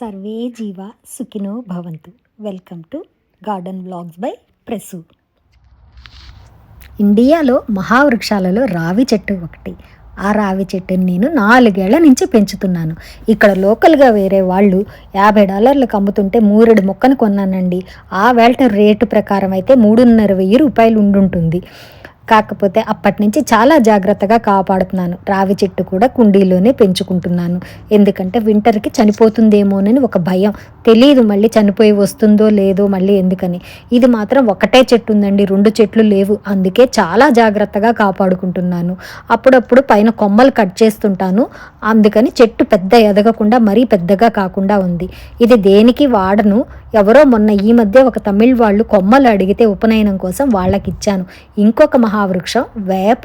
Survey జీవ సుఖినో భవంతు. Welcome to garden blogs by Prasu ఇండియాలో మహావృక్షాలలో రావి చెట్టు ఒకటి. ఆ రావి చెట్టుని నేను నాలుగేళ్ళ నుంచి పెంచుతున్నాను. ఇక్కడ లోకల్గా వేరే వాళ్ళు యాభై డాలర్లకు అమ్ముతుంటే మూరెడు మొక్కను కొన్నానండి. ఆ వేల్ట రేటు ప్రకారం అయితే మూడున్నర వెయ్యి రూపాయలు ఉండుంటుంది. కాకపోతే అప్పటి నుంచి చాలా జాగ్రత్తగా కాపాడుతున్నాను. రావి చెట్టు కూడా కుండీలోనే పెంచుకుంటున్నాను. ఎందుకంటే వింటర్కి చనిపోతుందేమోనని ఒక భయం. తెలియదు మళ్ళీ చనిపోయి వస్తుందో లేదో మళ్ళీ ఎందుకని. ఇది మాత్రం ఒకటే చెట్టు ఉందండి రెండు చెట్లు లేవు. అందుకే చాలా జాగ్రత్తగా కాపాడుకుంటున్నాను. అప్పుడప్పుడు పైన కొమ్మలు కట్ చేస్తుంటాను. అందుకని చెట్టు పెద్ద ఎదగకుండా మరీ పెద్దగా కాకుండా ఉంది. ఇది దేనికి వాడను? ఎవరో మొన్న ఈ మధ్య ఒక తమిళ్ వాళ్ళు కొమ్మలు అడిగితే ఉపనయనం కోసం వాళ్ళకి ఇచ్చాను ఇంకొక మహావృక్షం వేప.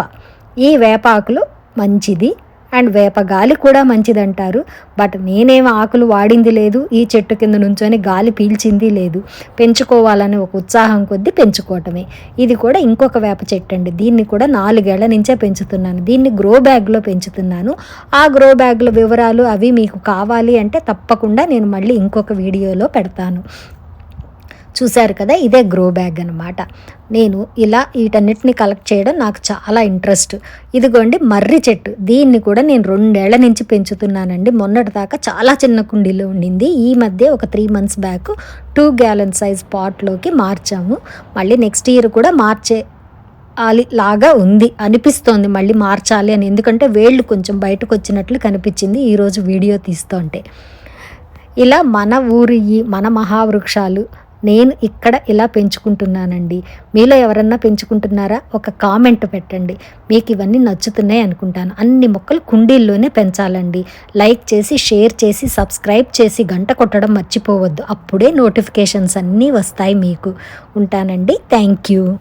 ఈ వేపాకులు మంచిది. అండ్ వేప గాలి కూడా మంచిదంటారు. బట్ నేనేం ఆకులు వాడింది లేదు. ఈ చెట్టు కింద నుంచొని గాలి పీల్చింది లేదు. పెంచుకోవాలని ఒక ఉత్సాహం కొద్దీ పెంచుకోవటమే. ఇది కూడా ఇంకొక వేప చెట్టు అండి. దీన్ని కూడా నాలుగేళ్ళ నుంచే పెంచుతున్నాను. దీన్ని గ్రో బ్యాగ్లో పెంచుతున్నాను. ఆ గ్రో బ్యాగ్ల వివరాలు అవి మీకు కావాలి అంటే తప్పకుండా నేను మళ్ళీ ఇంకొక వీడియోలో పెడతాను. చూశారు కదా ఇదే గ్రో బ్యాగ్ అనమాట నేను ఇలా వీటన్నిటిని కలెక్ట్ చేయడం నాకు చాలా ఇంట్రెస్ట్ ఇదిగోండి మర్రి చెట్టు. దీన్ని కూడా నేను రెండేళ్ళ నుంచి పెంచుతున్నానండి. మొన్నటి దాకా చాలా చిన్న కుండీలో ఉండింది. ఈ మధ్య ఒక three months back two gallon size పాట్లోకి మార్చాము. మళ్ళీ నెక్స్ట్ ఇయర్ కూడా మార్చే ఆలి లాగా ఉంది. అనిపిస్తోంది మళ్ళీ మార్చాలి అని. ఎందుకంటే వేళ్ళు కొంచెం బయటకు వచ్చినట్లు కనిపించింది ఈరోజు వీడియో తీస్తుంటే. ఇలా మన ఊరి మన మహావృక్షాలు నేను ఇక్కడ ఇలా పెంచుకుంటున్నానండి. మీలో ఎవరన్నా పెంచుకుంటున్నారా? ఒక కామెంట్ పెట్టండి. మీకు ఇవన్నీ నచ్చుతున్నాయి అనుకుంటాను. అన్ని మొక్కలు కుండీల్లోనే పెంచాలండి. లైక్ చేసి షేర్ చేసి సబ్స్క్రైబ్ చేసి గంట కొట్టడం మర్చిపోవద్దు. అప్పుడే నోటిఫికేషన్స్ అన్నీ వస్తాయి మీకు. ఉంటానండి. Thank you.